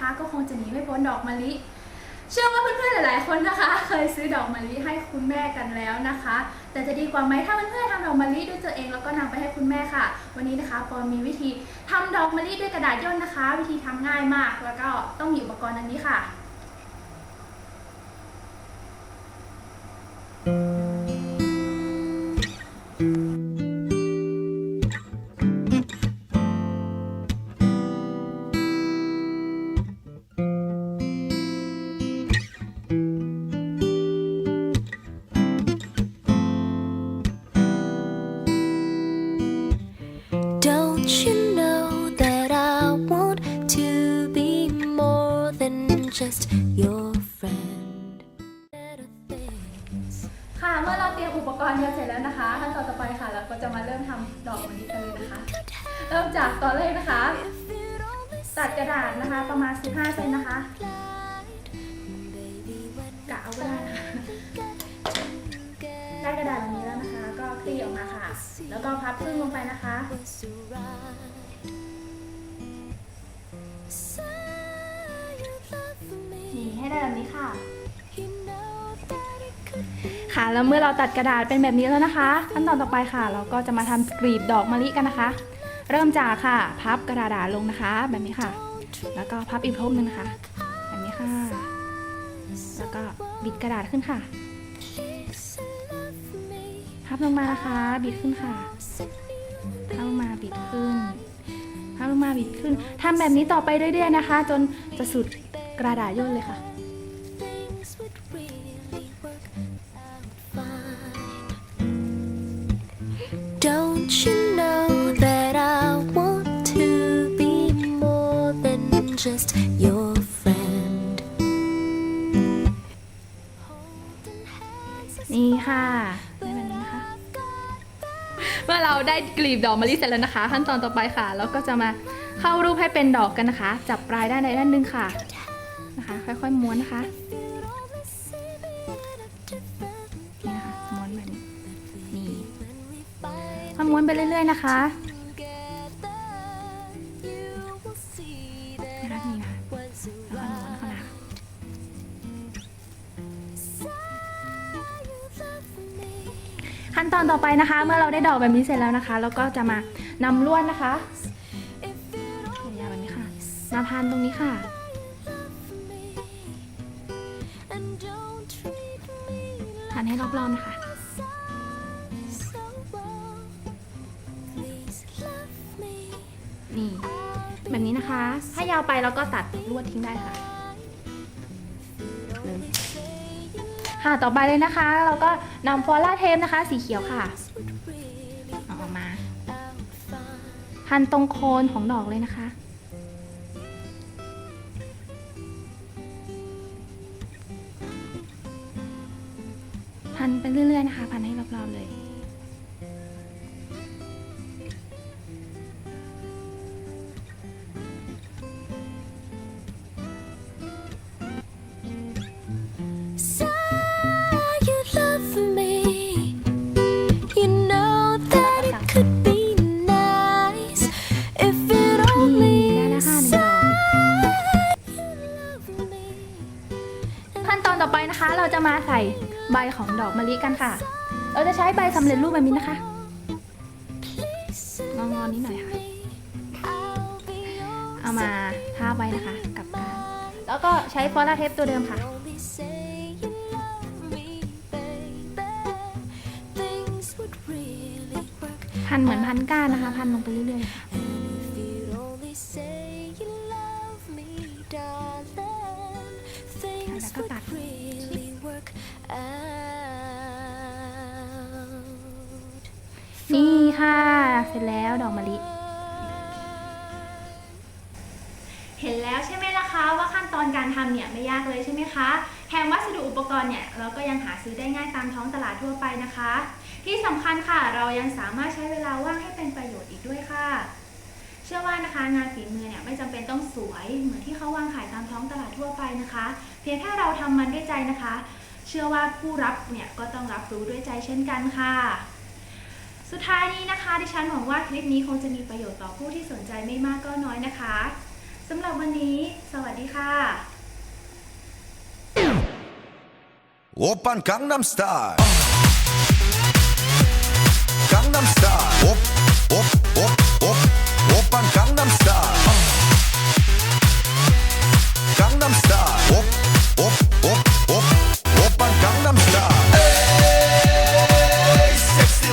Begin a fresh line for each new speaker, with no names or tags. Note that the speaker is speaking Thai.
คะ ก็คงจะหนีไม่พ้นดอกมะลิ เชื่อว่าเพื่อนๆหลาย ๆ คนนะคะ เคยซื้อดอกมะลิให้คุณแม่กันแล้วนะคะ แต่จะดีกว่าไหมถ้าเพื่อนๆทำดอกมะลิด้วยตัวเองแล้วก็นำไปให้คุณแม่ค่ะ วันนี้นะคะปอมีวิธีทำดอกมะลิด้วยกระดาษย่นนะคะ วิธีทำง่ายมากแล้วก็ต้องมีอุปกรณ์อันนี้ค่ะ
Don't you know that I want to be more than just your friend? Better things.
ค่ะ เมื่อเราเตรียมอุปกรณ์กันเสร็จแล้วนะคะขั้นตอนต่อไปค่ะ เราก็จะมาเริ่มทำดอกมะลิกันเลยนะคะ เริ่มจากตอนแรกนะคะ
If it only
ตัดกระดาษนะคะประมาณ 15 เซนนะคะ
supplied,
แล้วก็พับครึ่งลงไปนะคะ นี่ให้ได้แบบนี้ค่ะ ค่ะแล้วเมื่อเราตัดกระดาษเป็นแบบนี้แล้วนะคะ ขั้นตอนต่อไปค่ะ เราก็จะมาทำกลีบดอกมะลิกันนะคะ เริ่มจากค่ะ พับกระดาษลงนะคะ แบบนี้ค่ะ แล้วก็พับอีกทบหนึงนะคะแบบนี้ค่ะ แล้วก็บิดกระดาษขึ้นค่ะ พับลงมานะคะ บิดขึ้นค่ะพับลงมาบิดขึ้นพับลงมาบิดขึ้นทำแบบนี้ต่อไปเรื่อยๆนะคะ จนจะสุดกระดาษย่นเลยค่ะ มื่อเราได้กลีบดอกมะลิเสร็จแล้วนะคะ ขั้นตอนต่อไปค่ะ เราก็จะมาเข้ารูปให้เป็นดอกกันนะคะ จับปลายด้านใดด้านหนึ่งค่ะนะคะ ค่อยๆม้วนนะคะนี่นะคะม้วนแบบนี้นี่
when we find
ค่อยม้วนไปเรื่อย ๆ นะคะ ขั้นตอนต่อไปนะคะ เมื่อเราได้ดอกแบบนี้เสร็จแล้วนะคะ เราก็จะมานำลวดนะคะยาวแบบนี้ค่ะมาพันตรงนี้ค่ะพันให้รอบๆนะคะนี่แบบนี้นะคะ ถ้ายาวไปเราก็ตัดลวดทิ้งได้ค่ะ ค่ะต่อไปเลยนะคะ เราก็นำฟอล่าเทปนะคะ สีเขียวค่ะเอาออกมา พันตรงโคนของดอกเลยนะคะ พันไปเรื่อยๆนะคะ พันให้รอบๆเลย ดอกมะลิกันค่ะ เราจะใช้ใบสำเร็จรูปแบบนี้นะคะงองๆนิดหน่อยค่ะ เอามาทาใบนะคะ กับการแล้วก็ใช้ฟอล่าเทปตัวเดิมค่ะพันเหมือนพันก้านนะคะ พันลงไปเรื่อยๆค่ะ
And if you'd only
ค่ะ เสร็จแล้วดอกมะลิ เห็นแล้วใช่ไหมล่ะคะ ว่าขั้นตอนการทำเนี่ยไม่ยากเลยใช่ไหมคะแถมวัสดุอุปกรณ์เนี่ยเราก็ยังหาซื้อได้ง่ายตามท้องตลาดทั่วไปนะคะ ที่สำคัญค่ะเรายังสามารถใช้เวลาว่างให้เป็นประโยชน์อีกด้วยค่ะ เชื่อว่านะคะงานฝีมือเนี่ยไม่จำเป็นต้องสวยเหมือนที่เขาวางขายตามท้องตลาดทั่วไปนะคะ เพียงแค่เราทำมันด้วยใจนะคะ เชื่อว่าผู้รับเนี่ยก็ต้องรับรู้ด้วยใจเช่นกันค่ะ สุดท้ายนี้นะคะ ดิฉันหวังว่าคลิปนี้คงจะมีประโยชน์ต่อผู้ที่สนใจไม่มากก็น้อยนะคะสำหรับวันนี้ สวัสดีค่ะ
오빤 강남스타일 강남스타일 오